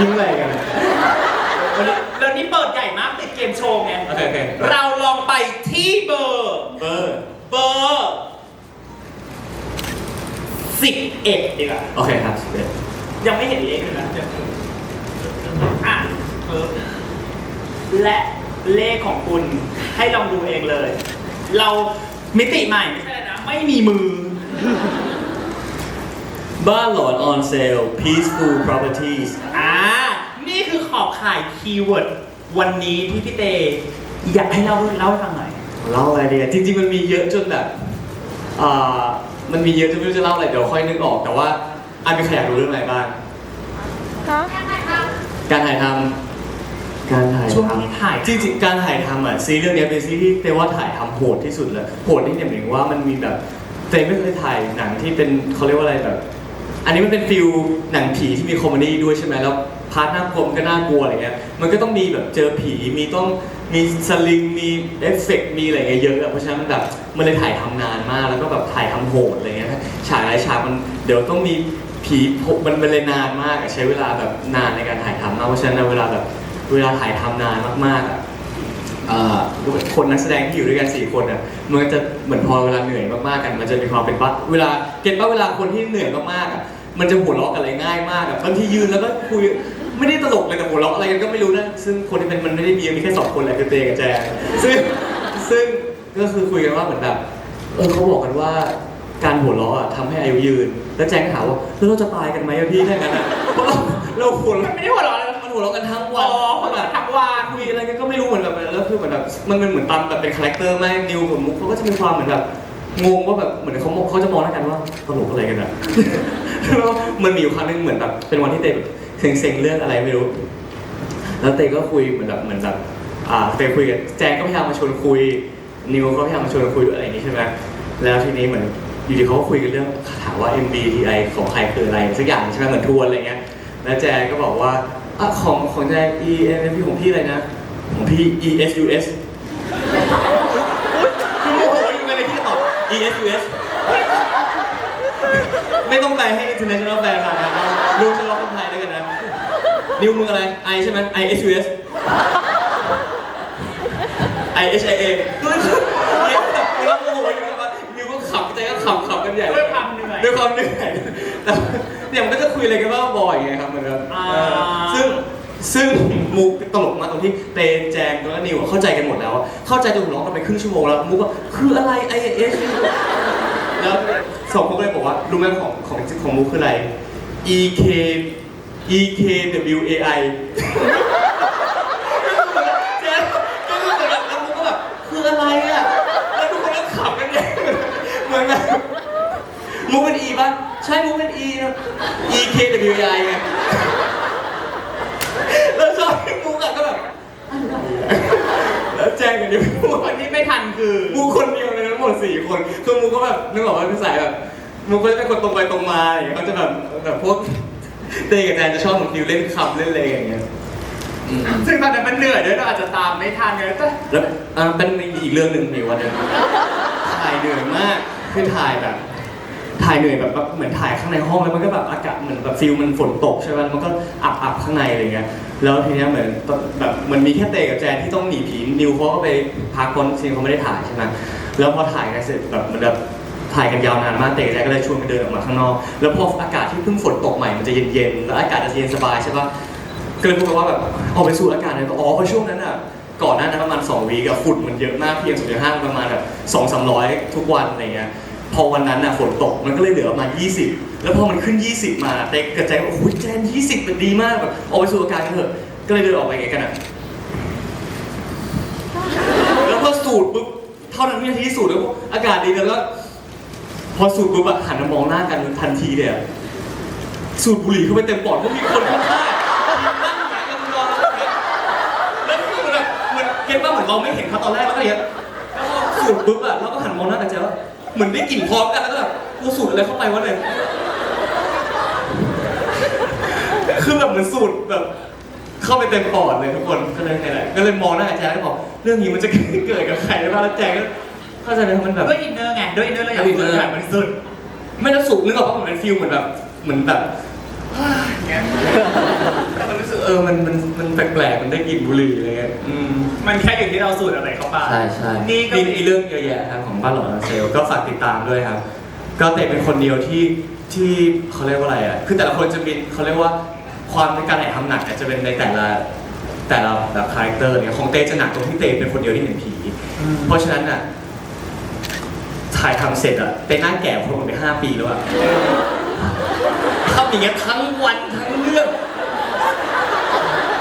ยิ้มอะไรกัน วันนี้แล้วนี่เปิดใหญ่มากติดเกมโชว์ไง โอเคโอเคเราลองไปที่เบอร์ เบอร์เบอร์สิบเอ็ดดีกว่า โอเคครับเดี๋ยวยังไม่เห็นเลขเลยนะอะปึ๊บและเลขของคุณให้ลองดูเองเลย เรามิติใหม่ไม่ใช่อะไรนะ ไม่มีมือ บ้านหลอน on sale peaceful properties อ่านี่ คือขอบข่ายคีย์เวิร์ดวันนี้ที่พี่เตอยากให้เล่าเล่าให้ฟังหน่อย เล่าอะไรดีอะจริง ๆ มันมีเยอะจนแบบอ่ามันมีเยอะจนไม่รู้จะเล่าอะไรเดี๋ยวค่อยนึกออก แต่ว่าอันมีใครอยากรู้เรื่องอะไรบ้างการถ่ายทำการถ่ายช่วงทำที่ถ่าย จริงๆการถ่ายทำอะซีรีส์เรื่องเนี้ยเป็นซีรีส์ที่เตว่าถ่ายทำโหดที่สุดเลยโหดนี่เนี่ยหมายถึงว่ามันมีแบบเตไม่เคยถ่ายหนังที่เป็นเขาเรียกว่าอะไรแบบ อันนี้มันเป็นฟิลหนังผีที่มีคอมเมดี้ด้วยใช่ไหมแล้ว พาร์ทน่ากลมก็น่ากลัวอะไรเงี้ยมันก็ต้องมีแบบเจอผีมีต้องมีสลิงมีเอฟเฟกต์มีอะไรเงี้ยเยอะอะเพราะฉะนั้นแบบมันเลยถ่ายทำนานมากแล้วก็แบบถ่ายทำโหดอะไรเงี้ยฉากหลายฉากมันเดี๋ยวต้องมีผีมันมันเลยนานมากใช้เวลาแบบนานในการถ่ายทำมากเพราะฉะนั้นเวลาแบบเวลาถ่ายทำนานมากๆอะเอ่อคนนักแสดงที่อยู่ด้วยกันสี่คนอะมันจะเหมือนพอเวลาเหนื่อยมากๆกัน มันจะมีความเป็นปั๊เวลาเก็ตป่ะเวลาคนที่เหนื่อยมากๆอะมันจะหัวเราะกันอะไรง่ายมากอะบางทียืนแล้วก็คุย ไม่ได้ตลกเลยแต่หัวเราะอะไรกันก็ไม่รู้นะ ซึ่งคนที่เป็นมันไม่ได้มีมีแค่สองคนแหละคือเตกับแจงซึ่งซึ่งก็คือคุยกันว่าเหมือนแบบเออเขาบอกกันว่าการหัวเราะอะทำให้อายุยืน แล้วแจงก็ถามว่าแล้วเราจะตายกันไหมอะพี่ถ้างั้นอะเพราะเราเราหัวมันเราะ ไม่ได้หัวเราะเลย มันหัวเราะกันทั้งอ๋วัอนหัวเราะทั้งวันคุยอะไรกันก็ไม่รู้เหมือนแบบแล้วคือเหมือนแบบมันเป็นเหมือนตามแบบเป็นคาแรคเตอร์ไม่นิวกับมุกเขาก็จะมีความเหมือนแบบงงว่าแบบเหมือนเขาเขาจะมองหน้ากันว่าตลกอะไรกันอะ แล้วมันมีอยู่ครั้งหนึงเหมือนแบบเป็นวันที่เตแบบ เซ็งๆเรื่องอะไรไม่รู้ แล้วเตก็คุยเหมือนแบบเหมือนแบบอ่าเตคุยกับแจงก็พยายามมาชวนคุย นิวก็พยายามมาชวนคุยด้วยอะไรอย่างนี้ใช่ไหมแล้วทีนี้เหมือนอยู่ดีเขาก็คุยกันเรื่องถามว่า MBTI ของใครคืออะไรสักอย่างใช่ไหมเหมือนทวนอะไรเงี้ย แล้วแจงก็บอกว่าอะของของแจง E N F P ของพี่อะไรนะของพี่ E S U S คือโมโหอยู่ไงเลยที่จะตอบ E S U S ไม่ต้องไปให้ international แปลค่ะนะครับรู้เฉพาะคนไทยแล้วกันนะ นิวมึงอะไร I ใช่ไหม I S U S I H I A คือเย็บแบบเราโมโหอยู่แบบว่านิวก็ขำใจก็ขำขำกันใหญ่ด้วยความเหนื่อยด้วยความเหนื่อยแต่เนี่ยมันก็จะคุยอะไรกันบ้าบ่อยไงครับเหมือนกันซึ่งซึ่งมูกตลกมากตรงที่เตนแจงแล้วนิวเข้าใจกันหมดแล้ว เข้าใจจนหัวเราะกันไปครึ่งชั่วโมงแล้วมุกว่าคืออะไร I S แล้ว สองคนก็เลยบอกว่ารู้ไหมของของของมุกคืออะไร E K E K W A I เจ๊ก็คือเหมือนแบบแล้วมุกก็แบบคืออะไรอะแล้วทุกคนก็ขำกันใหญ่เหมือนแบบมุกเป็น E ป่ะใช่มุกเป็น E นะ E K W A I ไงแล้วชอบมุกอะก็แบบอะไรอะ แล้วแจ้งกันดิมุกคนที่ไม่ทันคือมูคนเดียวเลยทั้งหมดสี่คนคือมูก็แบบนึกออกว่าเป็นสายแบบมูก็จะเป็นคนตรงไปตรงมาอย่างเงี้ยเขาจะแบบแบบพวกเต้กับแจนจะชอบเหมือนฟิวเล่นคำเล่นอะไรอย่างเงี้ยอืมซึ่งตอนนั้นมันเหนื่อยด้วยเราอาจจะตามไม่ทันไงแต่แล้วอ่าเป็นอีกเรื่องหนึ่งในวันหนึงถ่ายเหนื่อยมากคือถ่ายแบบ ถ่ายเหนื่อยแบบแบบเหมือนถ่ายข้างในห้องแล้วมันก็แบบอากาศเหมือนแบบฟิลมันฝนตกใช่ไหมมันก็อับอับข้างในอะไรเงี้ยแล้วทีเนี้ยเหมือนตแบบเหมันมีแค่เตกับแจนที่ต้องหนีผีนิวเขาก็ไปพักคนซีนเขาไม่ได้ถ่ายใช่ไหมแล้วพอถ่ายกันเสร็จแบบเหมันแบบถ่ายกันยาวนานมากเตกับแจนก็เลยชวนไปเดินออกมาข้างนอก แล้วพออากาศที่เพิ่งฝนตกใหม่มันจะเย็นๆ แล้วอากาศจะเย็นสบายใช่ปะก็เลยพูดกันว่าแบบออกไปสูดอากาศเลยอ๋อเพราะช่วงนั้นอะ ก่อนหน้านั้นประมาณ2วีกับฝุ่นมันเยอะมากเพียงสุดห้างประมาณแบบสองสามร้อยทุกวันอะไรเงี้ย พอวันนั้นน่ะฝนตกมันก็เลยเหลือประมาณ20 แล้วพอมันขึ้น 20 มาเต็กกับแจงบอกโอ้ยแจน20มันดีมากแบบออกไปสู่อากาศกันเถอะก็เลยเดินออกไปไงกันอะแล้วพอสูดปุ๊บเท่านั้นวินาทีที่สูดแล้วอากาศดีแล้วก็พอสูดปุ๊บอะหันมามองหน้ากันทันทีเลยอะสูดบุหรี่เข้าไปเต็มปอดเพราะมีคนข้างๆนั่งหงายกันรอแล้วอย่างเงี้ยแล้วคือแบบเหมือนเห็นว่าเหมือนเราไม่เห็นเขาตอนแรกแล้วก็อย่างเงี้ยแล้วพอสูดปุ๊บอะเราก็หันมองหน้ากันเจอ เหมือนได้กลิ่นพร้อมกันแล้วก็แบบเราสูดอะไรเข้าไปวะเนี่ยคือแบบเหมือนสูดแบบ เข้าไปเต็มปอดเลยทุกคนก็เลยไงแหละก็เลยมองหน้าอาจารย์แล้วบอกเรื่องนี้มันจะเกิดกับใครได้บ้างแล้วแจงก็เข้าใจไหมมันแบบ ด้วยอินเนอร์ไงด้วยอินเนอร์เราอยากด้วยอินเนอร์แบบมันสุด ไม่ต้องสูดนึกออกว่ามันเป็นฟิลเหมือนแบบเหมือนแบบอย่างเงี้ยแต่มันรู้สึก อมันมันมันแปลกๆมันได้กลิ่นบุหรี่อะไรเงี้ยอืมมันแค่อยู่ที่เราสูดอะไรเข้าไปใช่ใช่นี่ก็มีไอ้เรื่องเยอะแยะครับของบ้านหลอนเซลก็ฝากติดตามด้วยครับ ก็เตเป็นคนเดียวที่ที่เขาเรียกว่าอะไรอะคือแต่ละคนจะมีเขาเรียกว่าความในการถ่ายทำหนักอาจจะเป็นในแต่ละแต่ละแบบคาแรคเตอร์เนี่ยของเตจะหนักตรงที่เตเป็นคนเดียวที่เห็นผี เพราะฉะนั้นอะถ่ายทำเสร็จอะเตนั่งแก่คนหมดไปห้าปีแล้วอะ ทำอย่างเงี้ยทั้งวันทั้งเรื่อง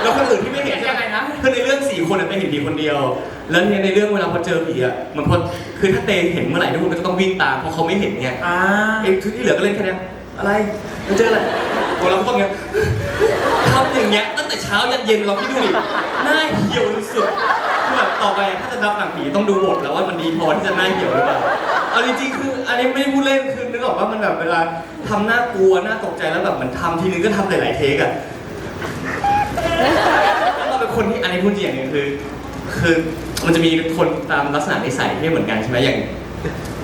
แล้วคนอื่นที่ไม่เห็นยังไงนะคือในเรื่องสี่คนอะเตเห็นผีคนเดียว แล้วเนี่ยในเรื่องเวลาพอเจอผีอะมันพอคือถ้าเตเห็นเมื่อไหร่ทุกคนก็จะต้องวิ่งตามเพราะเขาไม่เห็นไงอ่าไอ้ที่เหลือก็เล่นแค่เนี้ยอะไรมันเจออะไรโอ้เราก็ต้องเงี้ยทำอย่างเงี้ยตั้งแต่เช้ายันเย็นเราคิดดูดิหน้าเหี่ยวสุดๆคือแบบต่อไปถ้าจะนับหนังผีต้องดูบทแล้วว่ามันดีพอที่จะหน้าเหี่ยวหรือเปล่าเอาจริงๆคืออันนี้ไม่ได้พูดเล่นคือนึกออกว่ามันแบบเวลาทำหน้ากลัวหน้าตกใจแล้วแบบมันทำทีนึงก็ทำหลายๆเทคอะ เราเป็นคนที่อันนี้พูดจริงอย่างหนึงคือ คือมันจะมีคนตามลักษณะนิสัยที่ไม่เหมือนกันใช่ไหมอย่าง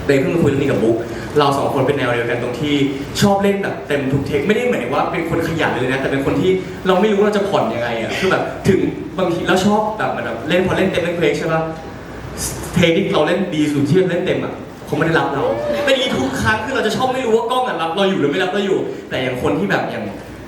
เดย์เพิ่งคุยเรื่องนี้กับบุ๊กเราสองคนเป็นแนวเดียวกันตรงที่ชอบเล่นแบบเต็มทุกเทคไม่ได้หมายถึงว่าเป็นคนขยันเลยนะแต่เป็นคนที่เราไม่รู้ว่าเราจะผ่อนยังไงอะคือแบบถึงบางทีเราชอบแบบมันแบบเล่นพอเล่นเต็มเล่นเพลงใช่ปะเทคที่เราเล่นดีสุดที่เล่นเต็มอะเขาไม่ได้รับเราเป็นอย่างนี้ทุกครั้งคือเราจะชอบไม่รู้ว่ากล้องอะรับเราอยู่หรือไม่รับเราอยู่ แต่อย่างคนที่แบบอย่าง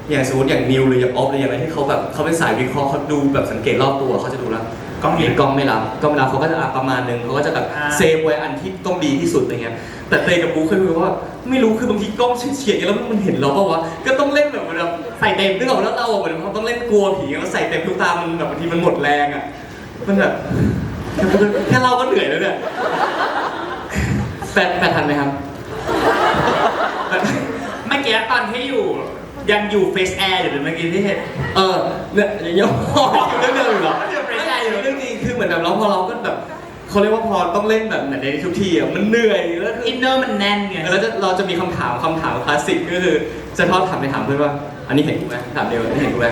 อย่างสมมติอย่างนิวหรืออย่างออฟหรืออย่างอะไรที่เขาแบบเขาเป็นสายวิเคราะห์เขาดูแบบสังเกตรอบตัวเขาจะดูแล้วกล้องเห็เห็นนกล้องไม่รับกล้องไม่รับเขาก็จะอะประมาณนึงเขาก็จะแบบอ่าเซฟไว้อันที่ต้องดีที่สุดอะไรเงี้ยแต่เตยกับบุ๊คเคยคุยว่าไม่รู้คือบางทีกล้องเฉียดๆอย่างเงี้ยแล้วมันเห็นเราเปล่าวะก็ต้องเล่นแบบแบบใส่เต็มนึกออกแล้วเราอะเหมือนเราต้องเล่นกลัวผีแล้วใส่เต็มทุกตามันแบบบางทีมันหมดแรงอะมันแบบแค่เราก็เหนื่อยแล้วเนี่ยแปดแปดทันไหมครับแปดเมื่อกี้ตอนที่อยู่ ยังอยู่เฟสแอร์อยู่เลยเมื่อกี้ที่เห็นเออเนี่ยยังยังเรื่องเดิมอยู่เหรอเรื่องเดิมไม่ใช่อยู่ เรื่องจริงคือเหมือนแบบเราพอเราก็แบบเขาเรียกว่าพอต้องเล่นแบบเหมือนในทุกทีอะมันเหนื่อยแล้วคืออินเนอร์มันแน่นไง แล้วจะเราจะมีคำถามคำถามคลาสสิกก็คือจะชอบถามไปถามเพื่อนว่า อันนี้เห็นกูไหมถามเดียวอันนี้เห็นกูไหม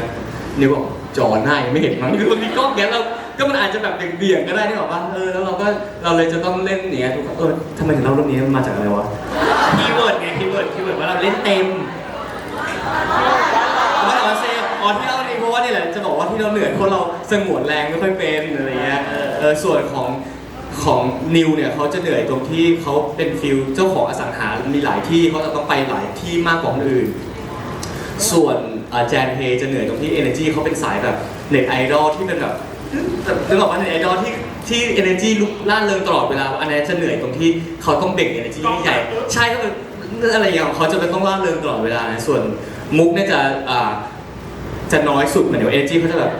นิวบอกจอหน้ายังไม่เห็นมั้งคือบางทีกล้องเนี้ยเราก็มันอาจจะแบบเบี่ยงๆก็ได้นี่บอกว่าเออแล้วเราก็เราเลยจะต้องเล่นอย่างเนี้ยทุกคนเออทำไมถึงเล่าเรื่องนี้มันมาจากอะไรวะ คีย์เวิร์ดไงคีย์เวิร์ดคีย์เวิร์ดว่าเราเล่นเต็ม ที่เราเหนื่อยเพราะเราสงวนแรงไม่ค่อยเป็นอะไรเงี้ยเออเออส่วนของของนิวเนี่ยเขาจะเหนื่อยตรงที่เขาเป็นฟิลเจ้าของอสังหามีหลายที่เขาจะต้องไปหลายที่มากกว่าคนอื่น ส่วนอ่าแจนเฮจะเหนื่อยตรงที่ energy เขาเป็นสายแบบเน็ตไอดอลที่เป็นแบบแบบนึกออกว่าเน็ตไอดอลที่ที่ energy ลุกล่าเริงตลอดเวลา อันนี้จะเหนื่อยตรงที่เขาต้องเบ่ง energy ที่ใหญ่ ใช่ก็เป็นอะไรอย่างเงี้ยของเขาจะเป็นต้องล่าเริงตลอดเวลานะส่วนมุกเนี่ยจะอ่า จะน้อยสุดเหมือนเดี๋ยว energy เขาจะแบบ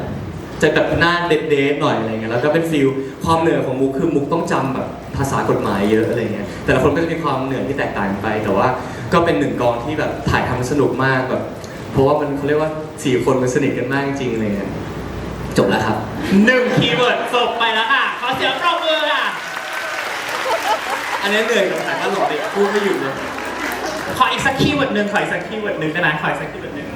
จะแบบหน้าเด็ดเดหน่อยอะไรเงี้ยแล้วก็เป็นฟิลความเหนื่อยของมุกคือมุกต้องจำแบบภาษากฎหมายเยอะอะไรเงี้ยแต่ละคนก็จะมีความเหนื่อยที่แตกต่างกันไป แต่ว่าก็เป็นหนึ่งกองที่แบบถ่ายทำสนุกมากแบบ เพราะว่ามันเขาเรียกว่าสี่คนมันสนิทกันมากจริงๆอะไรเงี้ยจบแล้วครับ หนึ่งคีย์เวิร์ดจบไปแล้วค่ะขอเสียงปรบมือค่ะ อันนี้เหนื่อยกับถ่ายตลอดเลยพูดไม่หยุดเลย ขออีกสักคีย์เวิร์ดหนึ่งขออีกสักคีย์เวิร์ดหนึ่งได้ไหมขออีกสักคีย์เวิร์ดหนึ่ง